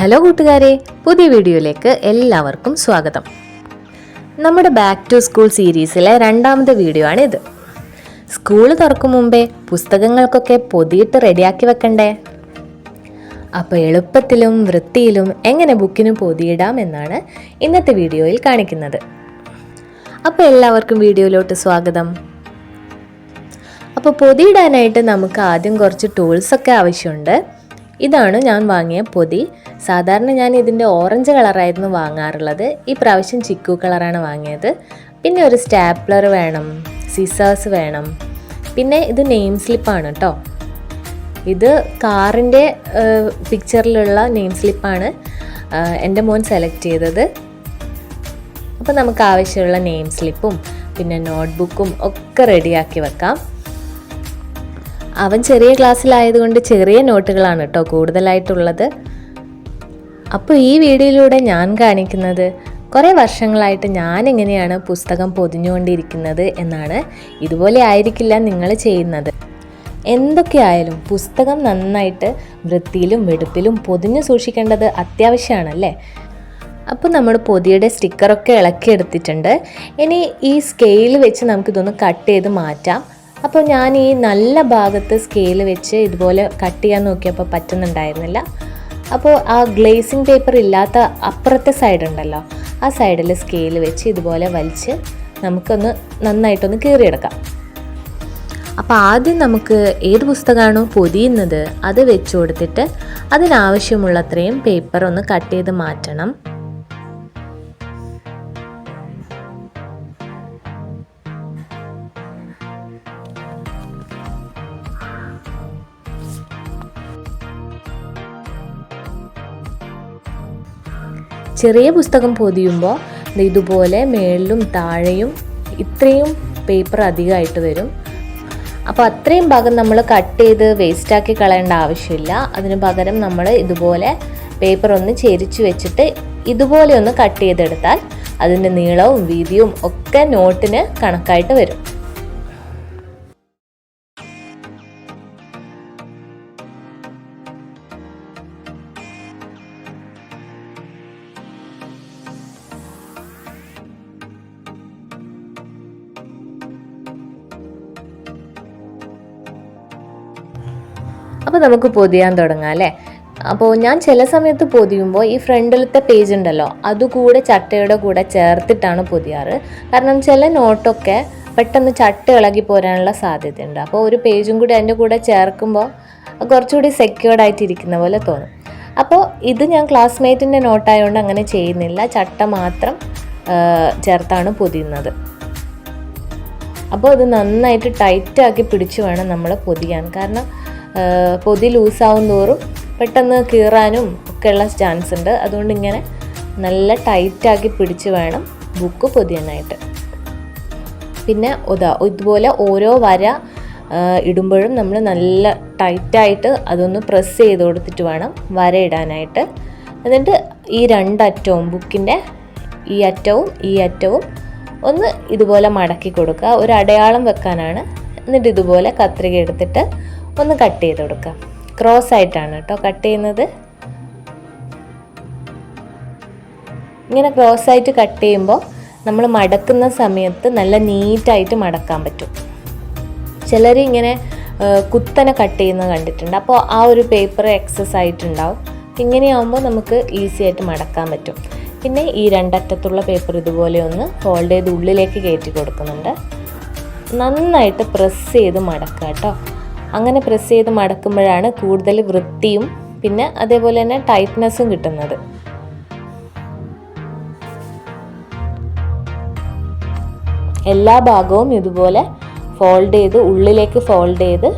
Hello കൂട്ടുകാരെ പുതിയ വീഡിയോയിലേക്ക് എല്ലാവർക്കും സ്വാഗതം. നമ്മുടെ ബാക്ക് ടു സ്കൂൾ സീരീസിലെ രണ്ടാമത്തെ വീഡിയോ ആണ് ഇത് സ്കൂൾ തുറക്കും മുമ്പേ പുസ്തകങ്ങൾക്കൊക്കെ പൊതിയിട്ട് റെഡിയാക്കി വെക്കണ്ടേ? അപ്പോൾ എളുപ്പത്തിലും വൃത്തിയിലും എങ്ങനെ ബുക്കിന് പൊതിയിടാം എന്നാണ് ഇന്നത്തെ വീഡിയോയിൽ കാണിക്കുന്നത്. അപ്പോൾ എല്ലാവർക്കും വീഡിയോയിലോട്ട് സ്വാഗതം. അപ്പോൾ പൊതിയിടാനായിട്ട് നമുക്ക് ആദ്യം കുറച്ച് ടൂൾസൊക്കെ ആവശ്യമുണ്ട്. ഇതാണ് ഞാൻ വാങ്ങിയ പൊതി. സാധാരണ ഞാൻ ഇതിന്റെ ഓറഞ്ച് കളറായിരുന്നു വാങ്ങാറുള്ളത്. ഈ പ്രാവശ്യം ചിക്കു കളറാണ് വാങ്ങിയത്. പിന്നെ ഒരു സ്റ്റാപ്ലർ വേണം സിസേഴ്സ് വേണം. പിന്നെ ഇത് നെയിം സ്ലിപ്പാണ് കേട്ടോ ഇത് കാറിന്റെ പിക്ചറിലുള്ള നെയിം സ്ലിപ്പാണ് എന്റെ മോൻ സെലക്ട് ചെയ്തത്. അപ്പോൾ നമുക്ക് ആവശ്യമുള്ള നെയിം സ്ലിപ്പും പിന്നെ നോട്ട്ബുക്കും ഒക്കെ റെഡിയാക്കി വെക്കാം. അവൻ ചെറിയ ക്ലാസ്സിലായതുകൊണ്ട് ചെറിയ നോട്ടുകളാണ് കേട്ടോ കൂടുതലായിട്ടുള്ളത്. അപ്പോൾ ഈ വീഡിയോയിലൂടെ ഞാൻ കാണിക്കുന്നത് കുറേ വർഷങ്ങളായിട്ട് ഞാൻ എങ്ങനെയാണ് പുസ്തകം പൊതിഞ്ഞുകൊണ്ടിരിക്കുന്നത് എന്നാണ്. ഇതുപോലെ ആയിരിക്കില്ല നിങ്ങൾ ചെയ്യുന്നത്. എന്തൊക്കെയായാലും പുസ്തകം നന്നായിട്ട് വൃത്തിയിലും വെടുപ്പിലും പൊതിഞ്ഞു സൂക്ഷിക്കേണ്ടത് അത്യാവശ്യമാണല്ലേ? അപ്പോൾ നമ്മൾ പൊതിയുടെ സ്റ്റിക്കറൊക്കെ ഇളക്കിയെടുത്തിട്ടുണ്ട്. ഇനി ഈ സ്കെയിൽ വെച്ച് നമുക്കിതൊന്ന് കട്ട് ചെയ്ത് മാറ്റാം. അപ്പോൾ ഞാൻ ഈ നല്ല ഭാഗത്ത് സ്കെയിൽ വെച്ച് ഇതുപോലെ കട്ട് ചെയ്യാൻ നോക്കിയപ്പോൾ പറ്റുന്നുണ്ടായിരുന്നില്ല. അപ്പോൾ ആ ഗ്ലേസിങ് പേപ്പർ ഇല്ലാത്ത അപ്പുറത്തെ സൈഡ് ഉണ്ടല്ലോ ആ സൈഡിൽ സ്കെയിൽ വെച്ച് ഇതുപോലെ വലിച്ച് നമുക്കൊന്ന് നന്നായിട്ടൊന്ന് കീറിയെടുക്കാം. അപ്പോൾ ആദ്യം നമുക്ക് ഏത് പുസ്തകമാണോ പൊതിയുന്നത് അത് വെച്ച് കൊടുത്തിട്ട് അതിനാവശ്യമുള്ളത്രയും പേപ്പർ ഒന്ന് കട്ട് ചെയ്ത് മാറ്റണം. ചെറിയ പുസ്തകം പൊതിയുമ്പോൾ ഇതുപോലെ മേളിലും താഴെയും ഇത്രയും പേപ്പർ അധികമായിട്ട് വരും. അപ്പോൾ അത്രയും ഭാഗം നമ്മൾ കട്ട് ചെയ്ത് വേസ്റ്റാക്കി കളയേണ്ട ആവശ്യമില്ല. അതിന് പകരം നമ്മൾ ഇതുപോലെ പേപ്പർ ഒന്ന് ചെരിച്ച് വെച്ചിട്ട് ഇതുപോലെ ഒന്ന് കട്ട് ചെയ്തെടുത്താൽ അതിന്റെ നീളവും വീതിയും ഒക്കെ നോട്ടിന് കണക്കായിട്ട് വരും. അപ്പോൾ നമുക്ക് പൊതിയാൻ തുടങ്ങാം അല്ലേ? അപ്പോൾ ഞാൻ ചില സമയത്ത് പൊതിയുമ്പോൾ ഈ ഫ്രണ്ടിലത്തെ പേജ് ഉണ്ടല്ലോ അതുകൂടെ ചട്ടയുടെ കൂടെ ചേർത്തിട്ടാണ് പൊതിയാറ്. കാരണം ചില നോട്ടൊക്കെ പെട്ടെന്ന് ചട്ട ഇളകി പോരാനുള്ള സാധ്യതയുണ്ട്. അപ്പോൾ ഒരു പേജും കൂടി അതിന്റെ കൂടെ ചേർക്കുമ്പോൾ കുറച്ചുകൂടി സെക്യൂർഡ് ആയിട്ടിരിക്കുന്ന പോലെ തോന്നും. അപ്പോൾ ഇത് ഞാൻ ക്ലാസ്മേറ്റിന്റെ നോട്ടായതുകൊണ്ട് അങ്ങനെ ചെയ്യുന്നില്ല. ചട്ട മാത്രം ചേർത്താണ് പൊതിയുന്നത്. അപ്പോൾ ഇത് നന്നായിട്ട് ടൈറ്റാക്കി പിടിച്ചു വേണം നമ്മൾ പൊതിയാൻ. കാരണം പൊതി ലൂസാവും തോറും പെട്ടെന്ന് കീറാനും ഒക്കെയുള്ള ചാൻസ് ഉണ്ട്. അതുകൊണ്ട് ഇങ്ങനെ നല്ല ടൈറ്റാക്കി പിടിച്ച് വേണം ബുക്ക് പൊതിയാനായിട്ട്. പിന്നെ ഉദാ ഇതുപോലെ ഓരോ വര ഇടുമ്പോഴും നമ്മൾ നല്ല ടൈറ്റായിട്ട് അതൊന്ന് പ്രസ് ചെയ്ത് കൊടുത്തിട്ട് വേണം വര ഇടാനായിട്ട്. എന്നിട്ട് ഈ രണ്ടറ്റവും ബുക്കിന്റെ ഈ അറ്റവും ഈ അറ്റവും ഒന്ന് ഇതുപോലെ മടക്കി കൊടുക്കുക. ഒരു അടയാളം വെക്കാനാണ്. എന്നിട്ട് ഇതുപോലെ കത്രിക എടുത്തിട്ട് ഒന്ന് കട്ട് ചെയ്ത് കൊടുക്കുക ക്രോസ് ആയിട്ടാണ് കേട്ടോ കട്ട് ചെയ്യുന്നത്. ഇങ്ങനെ ക്രോസ് ആയിട്ട് കട്ട് ചെയ്യുമ്പോൾ നമ്മൾ മടക്കുന്ന സമയത്ത് നല്ല നീറ്റായിട്ട് മടക്കാൻ പറ്റും. ചിലർ ഇങ്ങനെ കുത്തനെ കട്ട് ചെയ്യുന്നത് കണ്ടിട്ടുണ്ട്. അപ്പോൾ ആ ഒരു പേപ്പർ എക്സസ് ആയിട്ടുണ്ടാവും. ഇങ്ങനെയാവുമ്പോൾ നമുക്ക് ഈസി ആയിട്ട് മടക്കാൻ പറ്റും. പിന്നെ ഈ രണ്ടറ്റത്തുള്ള പേപ്പർ ഇതുപോലെ ഒന്ന് ഫോൾഡ് ചെയ്ത് ഉള്ളിലേക്ക് കയറ്റി കൊടുക്കുന്നുണ്ട്. നന്നായിട്ട് പ്രസ് ചെയ്ത് മടക്കുക കേട്ടോ അങ്ങനെ പ്രസ് ചെയ്ത് മടക്കുമ്പോഴാണ് കൂടുതൽ വൃത്തിയും പിന്നെ അതേപോലെ തന്നെ ടൈറ്റ്നെസ്സും കിട്ടുന്നത്. എല്ലാ ഭാഗവും ഇതുപോലെ ഫോൾഡ് ചെയ്ത് ഉള്ളിലേക്ക് ഫോൾഡ് ചെയ്ത്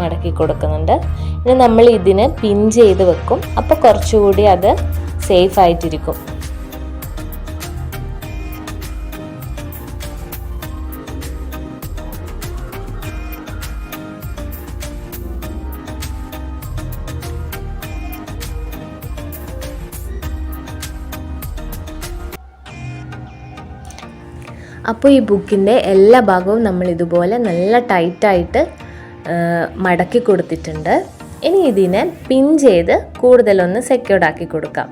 മടക്കി കൊടുക്കുന്നുണ്ട്. ഇനി നമ്മൾ ഇതിനെ പിൻ ചെയ്ത് വെക്കും. അപ്പോൾ കുറച്ചുകൂടി അത് സേഫ് ആയിട്ടിരിക്കും. അപ്പോൾ ഈ ബുക്കിന്റെ എല്ലാ ഭാഗവും നമ്മൾ ഇതുപോലെ നല്ല ടൈറ്റായിട്ട് മടക്കി കൊടുത്തിട്ടുണ്ട്. ഇനി ഇതിനെ പിൻ ചെയ്ത് കൂടുതലൊന്ന് സെക്യൂർഡ് ആക്കി കൊടുക്കാം.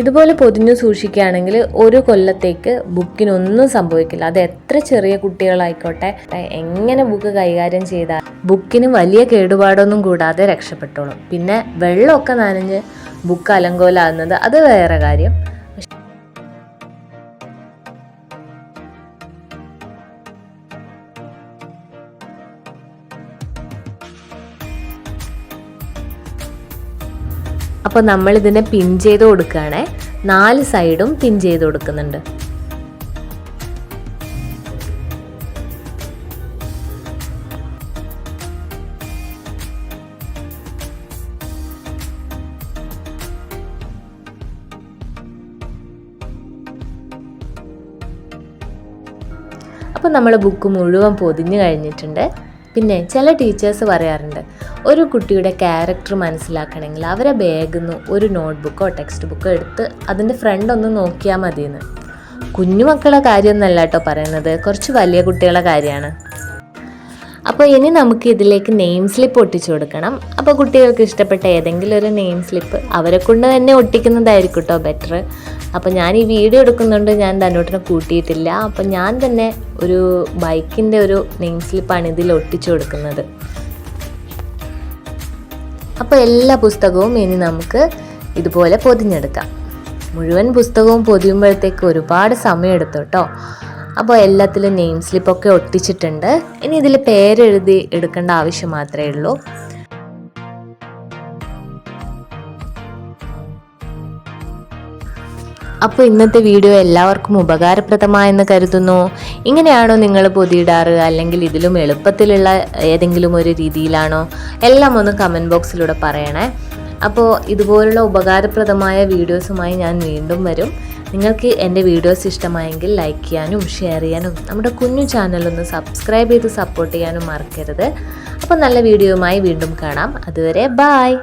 ഇതുപോലെ പൊതിഞ്ഞു സൂക്ഷിക്കുകയാണെങ്കിൽ ഒരു കൊല്ലത്തേക്ക് ബുക്കിനൊന്നും സംഭവിക്കില്ല. അത് എത്ര ചെറിയ കുട്ടികളായിക്കോട്ടെ എങ്ങനെ ബുക്ക് കൈകാര്യം ചെയ്താൽ ബുക്കിന് വലിയ കേടുപാടൊന്നും കൂടാതെ രക്ഷപ്പെട്ടോളും. പിന്നെ വെള്ളമൊക്കെ നനഞ്ഞ് ബുക്ക് അലങ്കോലാകുന്നത് അത് വേറെ കാര്യം. അപ്പോൾ നമ്മൾ ഇതിനെ പിൻ ചെയ്ത് കൊടുക്കുകയാണേ. നാല് സൈഡും പിൻ ചെയ്ത് കൊടുക്കുന്നുണ്ട്. അപ്പോൾ നമ്മൾ ബുക്ക് മുഴുവൻ പൊതിഞ്ഞു കഴിഞ്ഞിട്ടുണ്ട്. പിന്നെ ചില ടീച്ചേഴ്സ് പറയാറുണ്ട് ഒരു കുട്ടിയുടെ ക്യാരക്ടർ മനസ്സിലാക്കണമെങ്കിൽ അവരെ ബാഗിൽ നിന്ന് ഒരു നോട്ട്ബുക്കോ ടെക്സ്റ്റ് ബുക്കോ എടുത്ത് അതിന്റെ ഫ്രണ്ട് ഒന്ന് നോക്കിയാൽ മതിയെന്ന്. കുഞ്ഞുമക്കളെ കാര്യമൊന്നല്ല കേട്ടോ പറയുന്നത് കുറച്ച് വലിയ കുട്ടികളുടെ കാര്യമാണ്. അപ്പോൾ ഇനി നമുക്ക് ഇതിലേക്ക് നെയിം സ്ലിപ്പ് ഒട്ടിച്ചു കൊടുക്കണം. അപ്പോൾ കുട്ടികൾക്ക് ഇഷ്ടപ്പെട്ട ഏതെങ്കിലും ഒരു നെയിം സ്ലിപ്പ് അവരെ കൊണ്ട് തന്നെ ഒട്ടിക്കുന്നതായിരിക്കും കേട്ടോ ബെറ്റർ അപ്പോൾ ഞാൻ ഈ വീഡിയോ എടുക്കുന്നുണ്ട് ഞാൻ തന്നോട്ടിനെ കൂട്ടിയിട്ടില്ല. അപ്പോൾ ഞാൻ തന്നെ ഒരു ബൈക്കിന്റെ ഒരു നെയിം സ്ലിപ്പാണ് ഇതിൽ ഒട്ടിച്ചു കൊടുക്കുന്നത്. അപ്പോൾ എല്ലാ പുസ്തകവും ഇനി നമുക്ക് ഇതുപോലെ പൊതിഞ്ഞെടുക്കാം. മുഴുവൻ പുസ്തകവും പൊതിയുമ്പോഴത്തേക്ക് ഒരുപാട് സമയം എടുത്തു കേട്ടോ അപ്പോൾ എല്ലാത്തിലും നെയിം സ്ലിപ്പൊക്കെ ഒട്ടിച്ചിട്ടുണ്ട്. ഇനി ഇതിൽ പേരെഴുതി എടുക്കേണ്ട ആവശ്യം മാത്രമേ ഉള്ളൂ. അപ്പോൾ ഇന്നത്തെ വീഡിയോ എല്ലാവർക്കും ഉപകാരപ്രദമായെന്ന് കരുതുന്നു. ഇങ്ങനെയാണോ നിങ്ങൾ പൊതിയിടാറ്? അല്ലെങ്കിൽ ഇതിലും എളുപ്പത്തിലുള്ള ഏതെങ്കിലും ഒരു രീതിയിലാണോ? എല്ലാം ഒന്ന് കമന്റ് ബോക്സിലൂടെ പറയണേ. അപ്പോൾ ഇതുപോലുള്ള ഉപകാരപ്രദമായ വീഡിയോസുമായി ഞാൻ വീണ്ടും വരും. നിങ്ങൾക്ക് എന്റെ വീഡിയോസ് ഇഷ്ടമായെങ്കിൽ ലൈക്ക് ചെയ്യാനും ഷെയർ ചെയ്യാനും നമ്മുടെ കുഞ്ഞു ചാനലൊന്ന് സബ്സ്ക്രൈബ് ചെയ്ത് സപ്പോർട്ട് ചെയ്യാനും മറക്കരുത്. അപ്പോൾ നല്ല വീഡിയോയുമായി വീണ്ടും കാണാം. അതുവരെ ബായ്